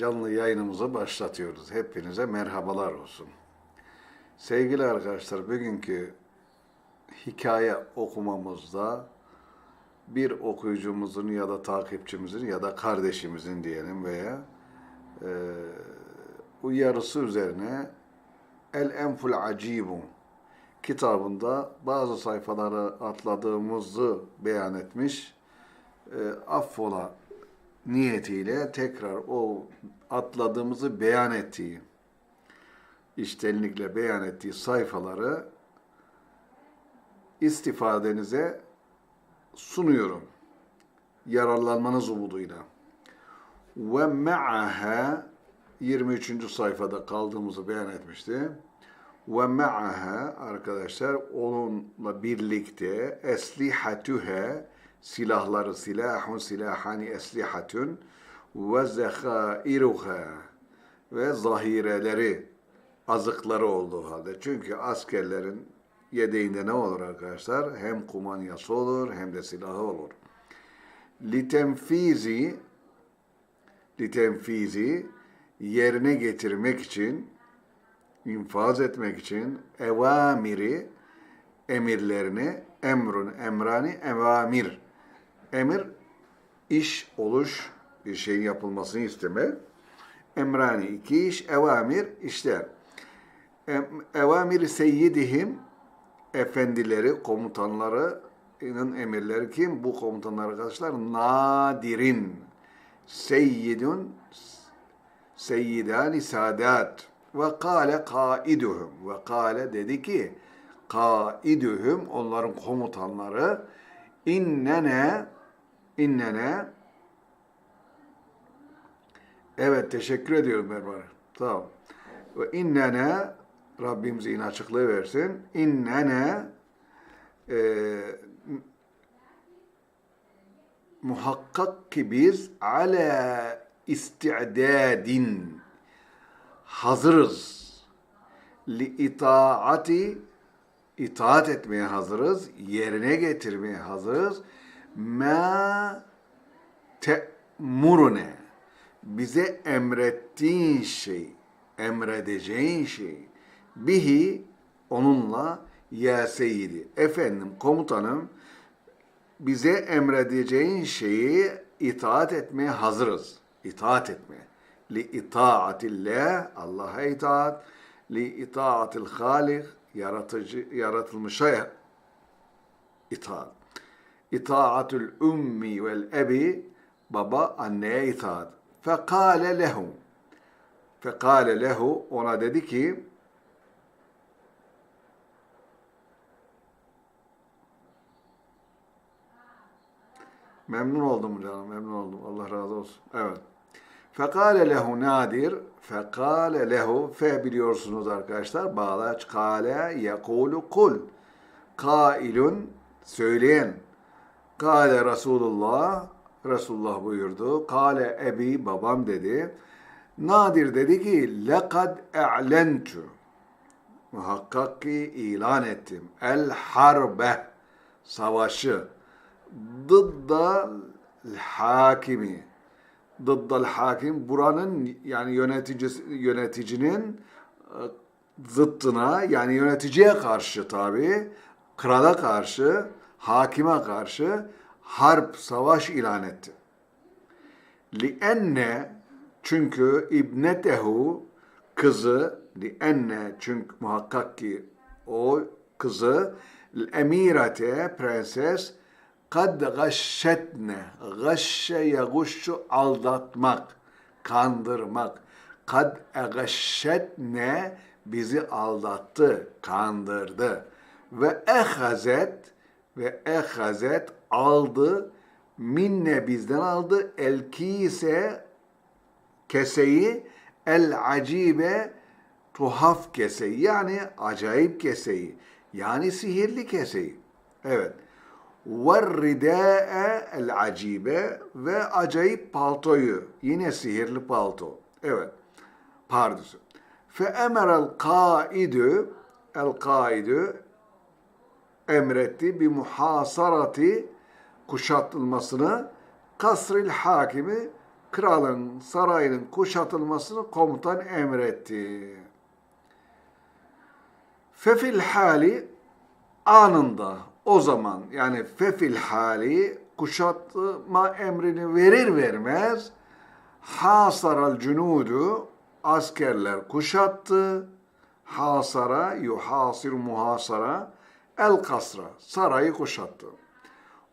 canlı yayınımızı başlatıyoruz. Hepinize merhabalar olsun. Sevgili arkadaşlar, bugünkü hikaye okumamızda bir okuyucumuzun ya da takipçimizin ya da kardeşimizin diyelim veya e, uyarısı üzerine El Enful Acibu kitabında bazı sayfaları atladığımızı beyan etmiş. E, affola niyetiyle tekrar o atladığımızı beyan ettiği, iştenlikle beyan ettiği sayfaları istifadenize sunuyorum. Yararlanmanız umuduyla. Ve ma'aha 23. sayfada kaldığımızı beyan etmişti. Ve ma'aha arkadaşlar onunla birlikte eslihatuha silahları silahun silahani eslihatun ve zekairuha ve zahireleri azıkları olduğu halde. Çünkü askerlerin yedeğinde ne olur arkadaşlar? Hem kumanyası olur hem de silahı olur. Litemfizi litemfizi yerine getirmek için infaz etmek için evamiri emirlerini emrun emrani evamir emir iş oluş bir şeyin yapılmasını isteme. Emrani iki iş evamir işler. Evamir seyyidihim efendileri komutanlarının emirleri kim? Bu komutanlar arkadaşlar nadirin. Seyyidun seyyidani sadat ve kâle kaiduhum ve kâle dedi ki kaiduhum onların komutanları innene innene evet teşekkür ediyorum Merve. Tamam. Ve innene Rabbim zihin açıklığı versin. İnnene e, muhakkak ki biz ala isti'dadin hazırız. Li itaati itaat etmeye hazırız, yerine getirmeye hazırız. Ma te'murune bize emrettiğin şey, emredeceğin şey bihi onunla ya seyyidi. Efendim komutanım bize emredeceğin şeyi itaat etmeye hazırız. İtaat etmeye. Li itaatillah Allah'a itaat, li itaatil halik yaratıcı yaratılmışa itaat. İtaatül ummi vel ebi baba anneye itaat. Fekale lehu. Fekale lehu ona dedi ki Memnun oldum canım, memnun oldum. Allah razı olsun. Evet. Fekale lehu nadir, fekale lehu, fe biliyorsunuz arkadaşlar, bağlaç, kale, yekulu kul. Kailun, söyleyen. Kale Resulullah, Resulullah buyurdu. Kale ebi, babam dedi. Nadir dedi ki, lekad e'lentu. Muhakkak ki ilan ettim. El harbe, savaşı dıdda hakimi dıddal hakim buranın yani yöneticisi yöneticinin e, zıttına yani yöneticiye karşı tabi krala karşı hakime karşı harp savaş ilan etti. Li enne çünkü ibnetehu kızı li enne çünkü muhakkak ki o kızı emirete prenses kad gashşetne gashşe yaguşşu aldatmak kandırmak kad gashşetne bizi aldattı kandırdı ve ehazet ve ehazet aldı minne bizden aldı el kise keseyi el acibe tuhaf keseyi yani acayip keseyi yani sihirli keseyi evet وَالرِّدَاءَ el-acibe ve acayip paltoyu. Yine sihirli palto. Evet. Pardüsü. Fe emerel kaidü el kaidü emretti bir muhasarati kuşatılmasını kasril hakimi kralın sarayının kuşatılmasını komutan emretti. Fefil hali anında o zaman yani fefil hali kuşatma emrini verir vermez hasaral cunudu askerler kuşattı. Hasara yuhasir muhasara el kasra sarayı kuşattı.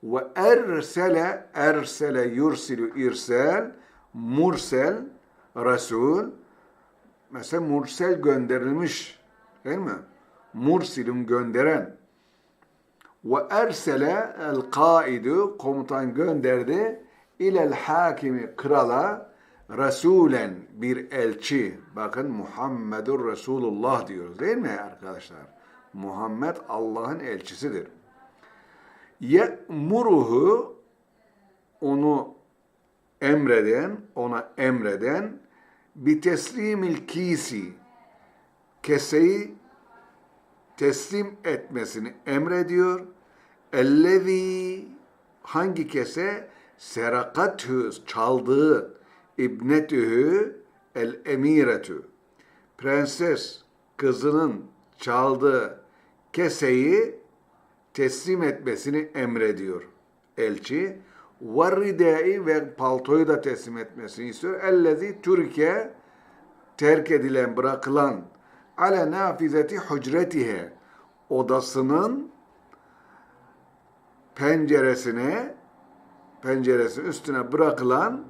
Ve ersele ersele yursilu irsel mursel resul mesela mursel gönderilmiş değil mi? Mursilun gönderen ve ersele el kaidu komutan gönderdi ilel hakimi krala Resulen bir elçi. Bakın Muhammedur Resulullah diyoruz değil mi arkadaşlar? Muhammed Allah'ın elçisidir. Ye'muruhu onu emreden, ona emreden bir teslimil kisi keseyi teslim etmesini emrediyor. Ellezî hangi kese serakatü çaldığı ibnetühü el emiretü prenses kızının çaldığı keseyi teslim etmesini emrediyor elçi. Varridai ve paltoyu da teslim etmesini istiyor. Ellezi Türkiye terk edilen, bırakılan ale nafizeti hücretihe odasının penceresine penceresinin üstüne bırakılan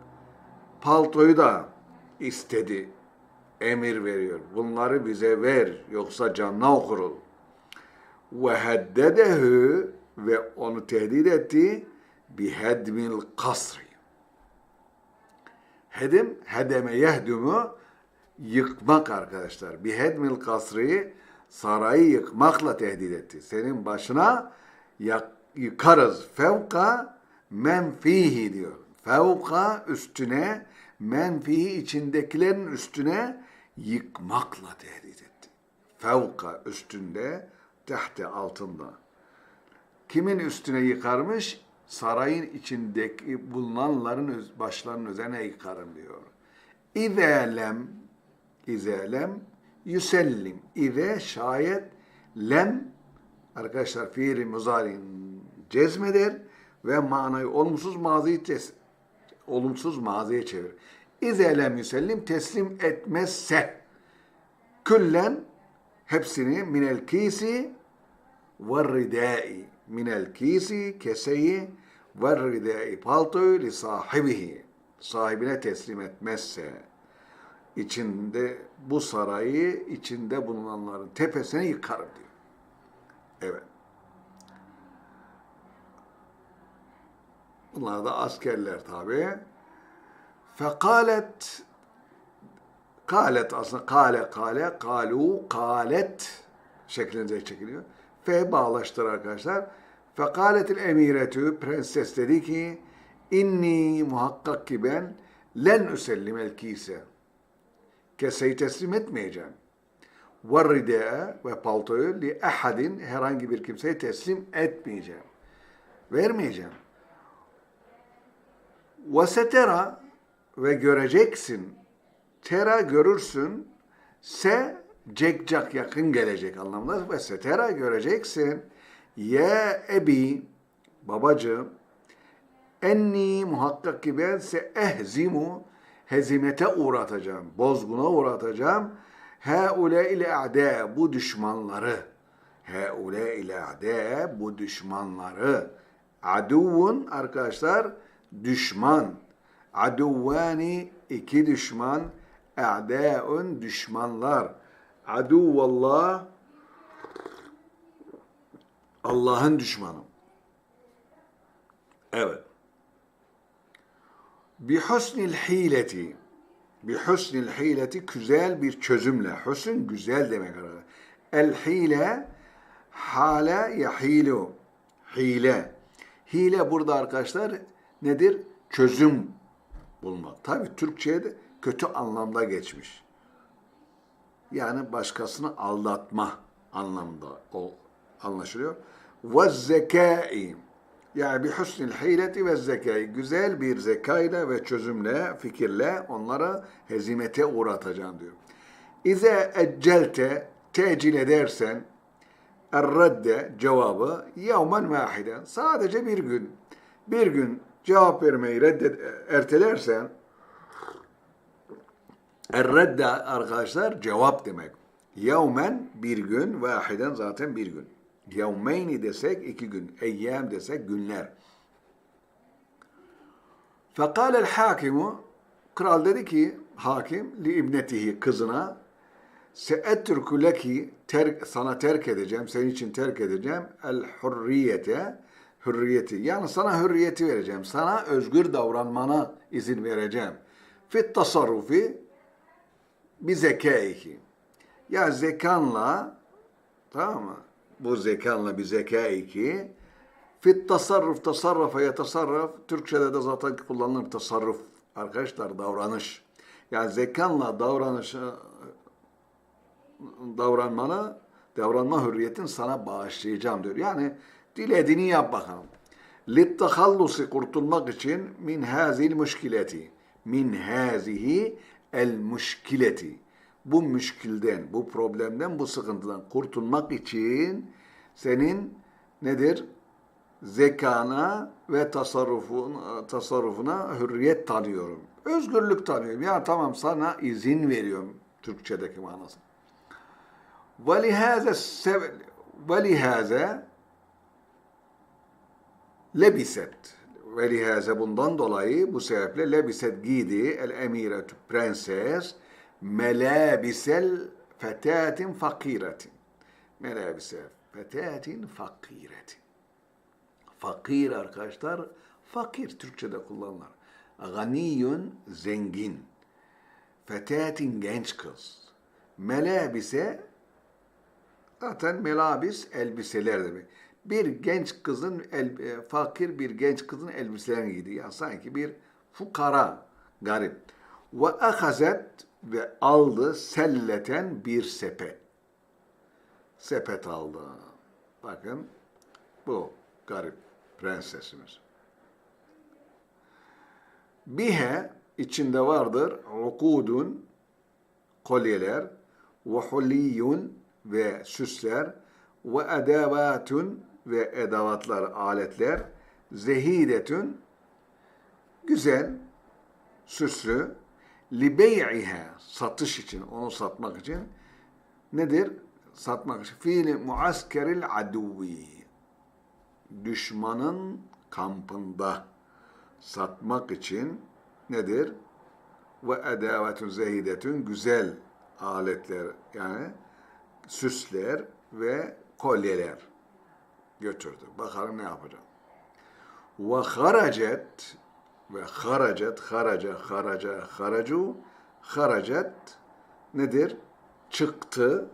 paltoyu da istedi. Emir veriyor. Bunları bize ver yoksa canına okurul. Ve heddedehu ve onu tehdit etti bi hedmil kasri. Hedim, hedeme yehdumu yıkmak arkadaşlar. Bi hedmil kasri sarayı yıkmakla tehdit etti. Senin başına yıkarız. Fevka menfihi diyor. Fevka üstüne menfihi içindekilerin üstüne yıkmakla tehdit etti. Fevka üstünde, tehte altında. Kimin üstüne yıkarmış? Sarayın içindeki bulunanların başlarının üzerine yıkarım diyor. İzelem, izelem, yüsellim. İze şayet lem, arkadaşlar fiili muzari'nin cezmeder ve manayı olumsuz maziyi olumsuz maziye çevir. İze lem yüsellim teslim etmezse küllen hepsini minel kisi ve ridai minel kisi keseyi ve ridai paltoyu li sahibihi sahibine teslim etmezse içinde bu sarayı içinde bulunanların tepesine yıkarım diyor. Evet. Bunlar da askerler tabi. Fekalet kalet aslında kale kale kalu kalet şeklinde çekiliyor. F bağlaştır arkadaşlar. Fekaletil emiretü prenses dedi ki inni muhakkak ki ben len üsellimel kise keseyi teslim etmeyeceğim. Ve ridâe ve paltoyu li ahadin herhangi bir kimseye teslim etmeyeceğim. Vermeyeceğim. Ve setera ve göreceksin. Tera görürsün. Se cekcak yakın gelecek anlamında. Ve setera göreceksin. Ye ebi babacığım enni muhakkak ki ben se ehzimu hezimete uğratacağım, bozguna uğratacağım. Heule ile a'de bu düşmanları. Heule ile a'de bu düşmanları. Aduvun arkadaşlar düşman. Aduvani iki düşman. A'daun düşmanlar. Aduvallah Allah'ın düşmanı. Evet. Bi husnil hileti. Bi husnil hileti güzel bir çözümle. Husn güzel demek arkadaşlar. El hile hale yahilu. Hile. Hile burada arkadaşlar nedir? Çözüm bulmak. Tabi Türkçe'ye de kötü anlamda geçmiş. Yani başkasını aldatma anlamda o anlaşılıyor. Ve zekai Yani bir husnil hileti ve zekayı. Güzel bir zekayla ve çözümle, fikirle onları hezimete uğratacağım diyor. İze eccelte tecil edersen erredde cevabı yevmen vahiden. Sadece bir gün. Bir gün cevap vermeyi reddet, ertelersen erredde arkadaşlar cevap demek. Yevmen bir gün, vahiden zaten bir gün. Yevmeyni desek iki gün, eyyam desek günler. Fekâlel hakimu, kral dedi ki, hakim, li ibnetihi, kızına, seetruku leki, terk, sana terk edeceğim, senin için terk edeceğim, el hurriyete, hürriyeti. Yani sana hürriyeti vereceğim, sana özgür davranmana izin vereceğim. Fit tasarrufi, bir zekaiki. Ya zekanla, tamam mı? Bu zekanla bir zekaiki. Fit tasarruf, tasarrafa yetasarraf. Türkçe'de de zaten kullanılır tasarruf. Arkadaşlar davranış. Yani zekanla davranış, davranmanı, davranma hürriyetin sana bağışlayacağım diyor. Yani dilediğini yap bakalım. Littahallusi kurtulmak için min hazil müşkileti. Min hazihi el müşkileti. Bu müşkilden, bu problemden, bu sıkıntıdan kurtulmak için senin nedir? Zekana ve tasarrufun, tasarrufuna hürriyet tanıyorum. Özgürlük tanıyorum. Ya tamam sana izin veriyorum. Türkçedeki manası. وَلِهَذَا السَّبَ- وَلِهَذَا lebiset. Velihaze bundan dolayı bu sebeple lebiset giydi el emiretü prenses melabisel fetatin fakiretin. Melabise fetatin fakiretin. Fakir arkadaşlar, fakir Türkçe'de kullanılır. Ganiyun zengin. Fetatin genç kız. Melabise zaten melabis elbiseler demek. Bir genç kızın, el, e, fakir bir genç kızın elbiselerini giydi. Yani sanki bir fukara, garip. Ve ahazet ve aldı selleten bir sepet. Sepet aldı. Bakın bu garip prensesimiz. Bihe içinde vardır ukudun kolyeler ve hulliyun ve süsler ve edavatun ve edavatlar, aletler zehidetün güzel, süslü li bey'iha satış için, onu satmak için nedir? Satmak için fiili muaskeril aduvi düşmanın kampında satmak için nedir? Ve edavetun zehidetün güzel aletler yani süsler ve kolyeler götürdü. Bakalım ne yapacak. Ve haracet ve haracet, haraca, haraca, haracu, haracet nedir? Çıktı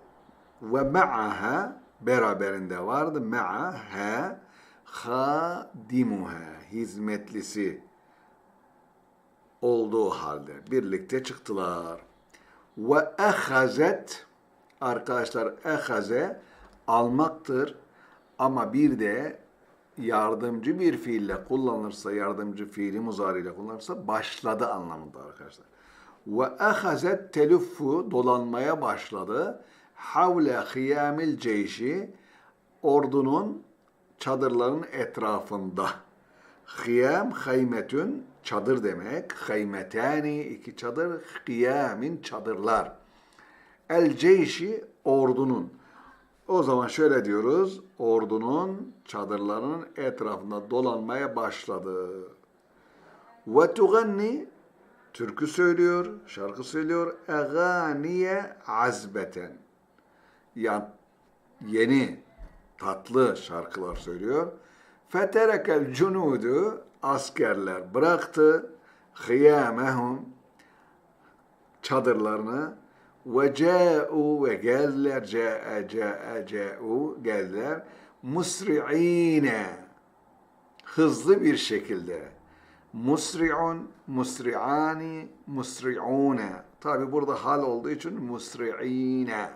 ve ma'aha beraberinde vardı. Ma'aha hadimuha hizmetlisi olduğu halde birlikte çıktılar. Ve ehazet arkadaşlar ehaze almaktır ama bir de yardımcı bir fiille kullanılırsa, yardımcı fiili muzariyle kullanılırsa başladı anlamında arkadaşlar. Ve ehazet teluffu dolanmaya başladı. Havle hıyamil ceyşi ordunun çadırların etrafında. Hıyam haymetün çadır demek. Haymetani iki çadır. Hıyamin çadırlar. El ceyşi ordunun. O zaman şöyle diyoruz. Ordunun çadırlarının etrafında dolanmaya başladı. Ve tuganni türkü söylüyor, şarkı söylüyor. Eganiye azbeten. Yani yeni tatlı şarkılar söylüyor. Feterekel cunudu askerler bıraktı hıyamehum çadırlarını ve ca'u ve geldiler ca'a ca'a ca'u geldiler. Musri'ine hızlı bir şekilde. Musri'un musri'ani musri'une. Tabi burada hal olduğu için musri'ine.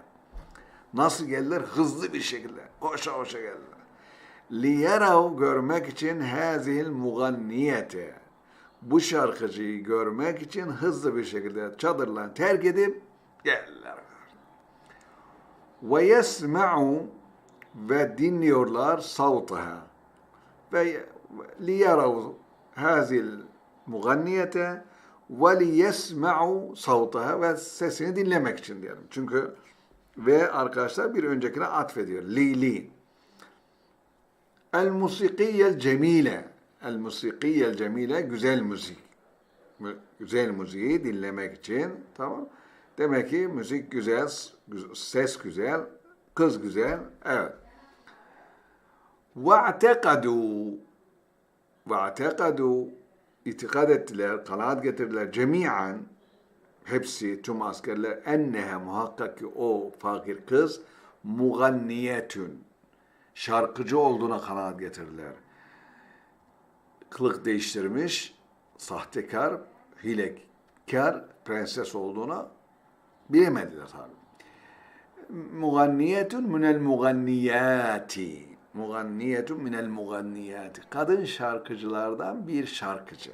Nasıl geldiler? Hızlı bir şekilde. Koşa koşa geldiler. Liyerav görmek için hazil muganniyete. Bu şarkıcıyı görmek için hızlı bir şekilde çadırlarını terk edip geldiler. Ve yesma'u ve dinliyorlar savtaha. Ve liyerav hazil muganniyete ve liyesma'u savtaha ve sesini dinlemek için diyelim. Çünkü ve arkadaşlar bir öncekine atfediyor. Li li. El musikiyel cemile. El musikiyel cemile güzel müzik. Mü- Güzel müziği dinlemek için tamam. Demek ki müzik güzel, gü- ses güzel, kız güzel. Evet. وَاَعْتَقَدُوا وَاَعْتَقَدُوا itikad ettiler, kanaat getirdiler cemiyen hepsi tüm askerler ennehe muhakkak ki o fakir kız muganniyetün şarkıcı olduğuna kanaat getirdiler. Kılık değiştirmiş, sahtekar, hilekar, prenses olduğuna bilemediler tabi. Muganniyetun minel muganniyati. Muganniyetun minel muganniyati. Kadın şarkıcılardan bir şarkıcı.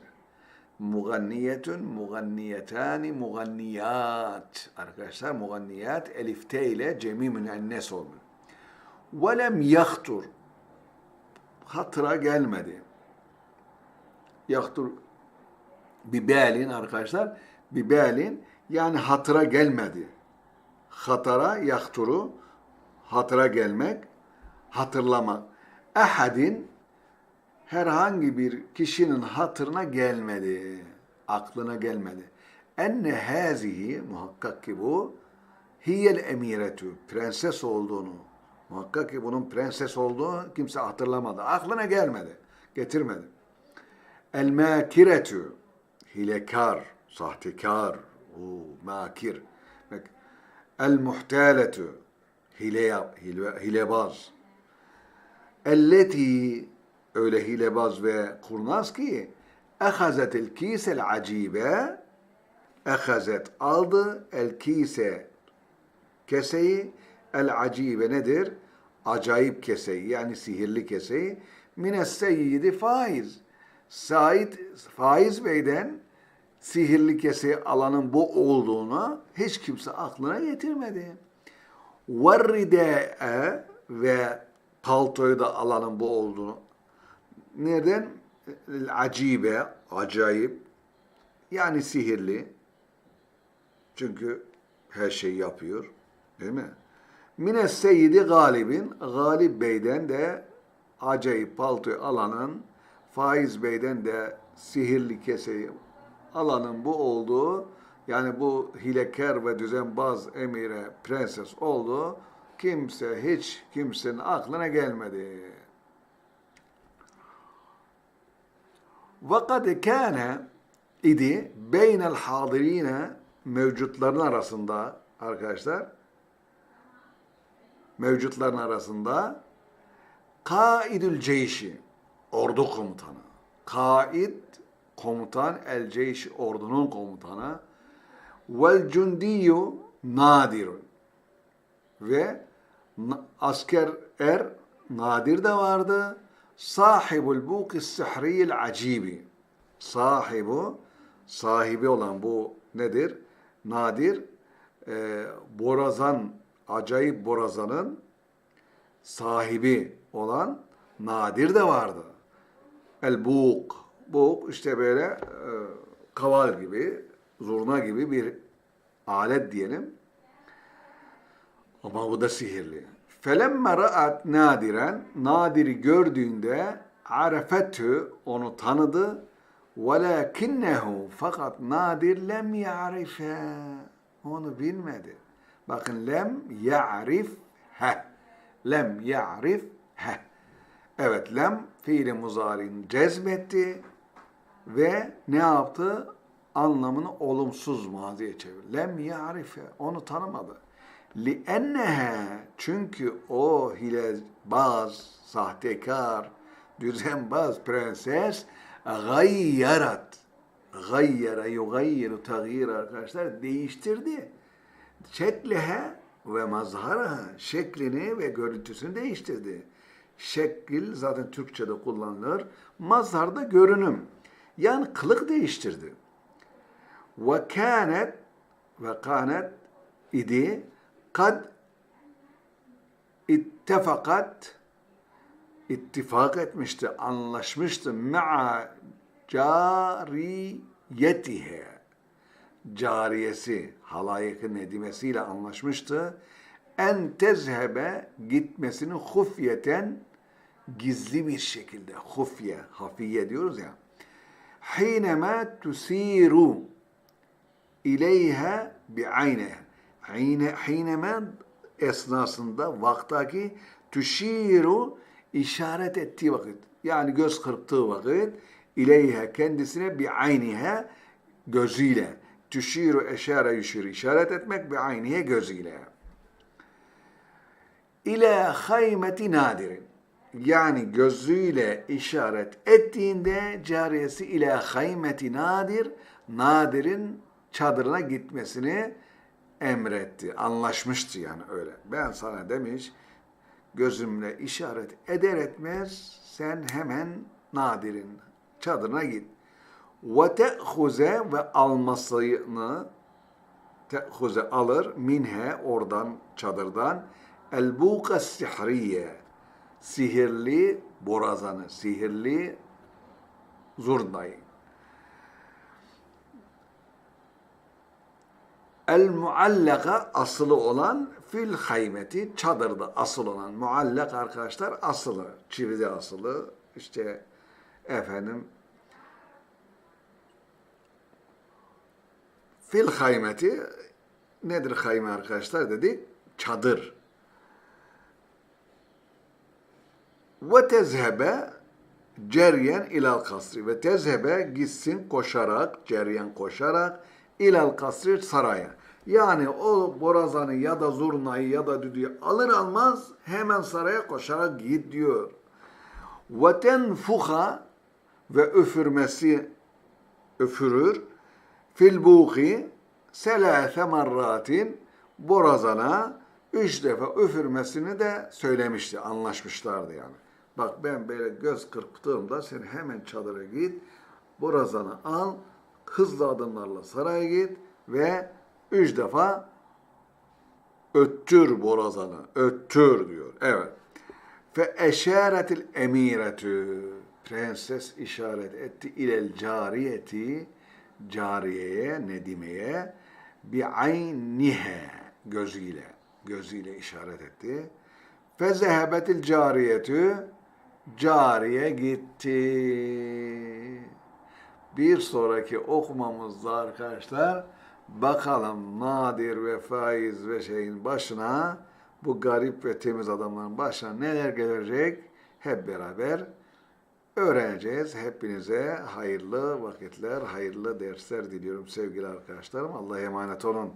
Muganniyetun, muganniyetani, muganniyat. Arkadaşlar muganniyat elifte ile cemi müennes olmuyor. Velem yahtur. Hatıra gelmedi. Yahtur bibalin arkadaşlar. Bibalin yani hatıra gelmedi. Hatara yahturu hatıra gelmek, hatırlamak. Ahadin herhangi bir kişinin hatırına gelmedi, aklına gelmedi. Enne hazihi muhakkak ki bu hiyel emiretü prenses olduğunu muhakkak ki bunun prenses olduğunu kimse hatırlamadı. Aklına gelmedi, getirmedi. El makiretü hilekar, sahtekar, o makir. Bak, El muhtaletü hile, hile, hilebaz. Elleti öyle hilebaz ve kurnaz ki ehazet el kisel acibe ehazet aldı el kise keseyi el acibe nedir? Acayip keseyi yani sihirli keseyi mines seyyidi faiz. Said Faiz Bey'den sihirli keseyi alanın bu olduğunu hiç kimse aklına getirmedi. Varride'e ve paltoyu da alanın bu olduğunu. Neden? Acibe, acayip. Yani sihirli. Çünkü her şeyi yapıyor. Değil mi? Mine seyyidi galibin, Galip Bey'den de acayip paltoyu alanın, Faiz Bey'den de sihirli keseyi alanın bu olduğu yani bu hilekar ve düzenbaz emire prenses oldu. Kimse hiç kimsenin aklına gelmedi. Vakat kâne idi beynel hadirine mevcutların arasında arkadaşlar mevcutların arasında kaidül ceyşi ordu komutanı kaid komutan el ceyşi ordunun komutanı vel cundiyu nadirun ve asker er nadir de vardı sahibul buki sihriyil acibi sahibu sahibi olan bu nedir? Nadir e, borazan acayip borazanın sahibi olan nadir de vardı. El buk. Buk işte böyle e, kaval gibi, zurna gibi bir alet diyelim. Ama bu da sihirli. Felemme ra'at nadiren, nadiri gördüğünde arefetü, onu tanıdı. Velakinnehu, fakat nadir lem ya'rife, onu bilmedi. Bakın lem ya'rif he. Lem ya'rif he. Evet lem fiili muzarin cezbetti ve ne yaptı? Anlamını olumsuz maziye çevirdi. Lem ya'rife. Onu tanımadı. Li'ennehe çünkü o hilebaz, sahtekar, düzenbaz prenses gayyarat. Gayyara yugayyiru tagir arkadaşlar değiştirdi. Şeklehe ve mazharaha şeklini ve görüntüsünü değiştirdi. Şekil zaten Türkçe'de kullanılır. Mazhar da görünüm. Yani kılık değiştirdi. Ve kânet ve kânet idi kad ittefakat ittifak etmişti, anlaşmıştı ma'a cariyetihe cariyesi, halayıkı nedimesiyle anlaşmıştı. En tezhebe gitmesini hufyeten gizli bir şekilde, hufye, hafiye diyoruz ya. Hinema tusiru ileyha bi'ayne. Hine, hineme esnasında vaktaki tuşiru işaret ettiği vakit. Yani göz kırptığı vakit ileyha kendisine bi'ayniha gözüyle. Tüşiru eşare yüşir işaret etmek bi'aynihe gözüyle. İlâ haymeti nadirin. Yani gözüyle işaret ettiğinde cariyesi ile haymeti nadir, nadirin çadırına gitmesini emretti. Anlaşmıştı yani öyle. Ben sana demiş, gözümle işaret eder etmez sen hemen nadirin çadırına git. Ve te'huze ve almasını te'huze alır minhe oradan çadırdan el buka sihriye sihirli borazanı, sihirli zurnayı. El muallaka asılı olan fil haymeti çadırda asılı olan muallak arkadaşlar asılı çivide asılı. İşte efendim fil haymeti nedir hayme arkadaşlar dedik çadır ve tezhebe ceryen ilal kasri ve tezhebe gitsin koşarak ceryen koşarak ilal kasri saraya. Yani o borazanı ya da zurnayı ya da düdüğü alır almaz hemen saraya koşarak git diyor. Ve tenfuha ve üfürmesi üfürür fil buği selâse marratin borazana üç defa üfürmesini de söylemişti, anlaşmışlardı yani. Bak ben böyle göz kırptığımda sen hemen çadıra git, borazanı al, hızlı adımlarla saraya git ve üç defa öttür borazanı, öttür diyor. Evet. Fe eşaretil emiretü prenses işaret etti ilel cariyeti cariyeye, nedimeye bi aynihe gözüyle gözüyle işaret etti. Fe zehebetil cariyetü cariye gitti. Bir sonraki okumamızda arkadaşlar bakalım nadir ve faiz ve şeyin başına bu garip ve temiz adamların başına neler gelecek hep beraber öğreneceğiz. Hepinize hayırlı vakitler, hayırlı dersler diliyorum sevgili arkadaşlarım. Allah'a emanet olun.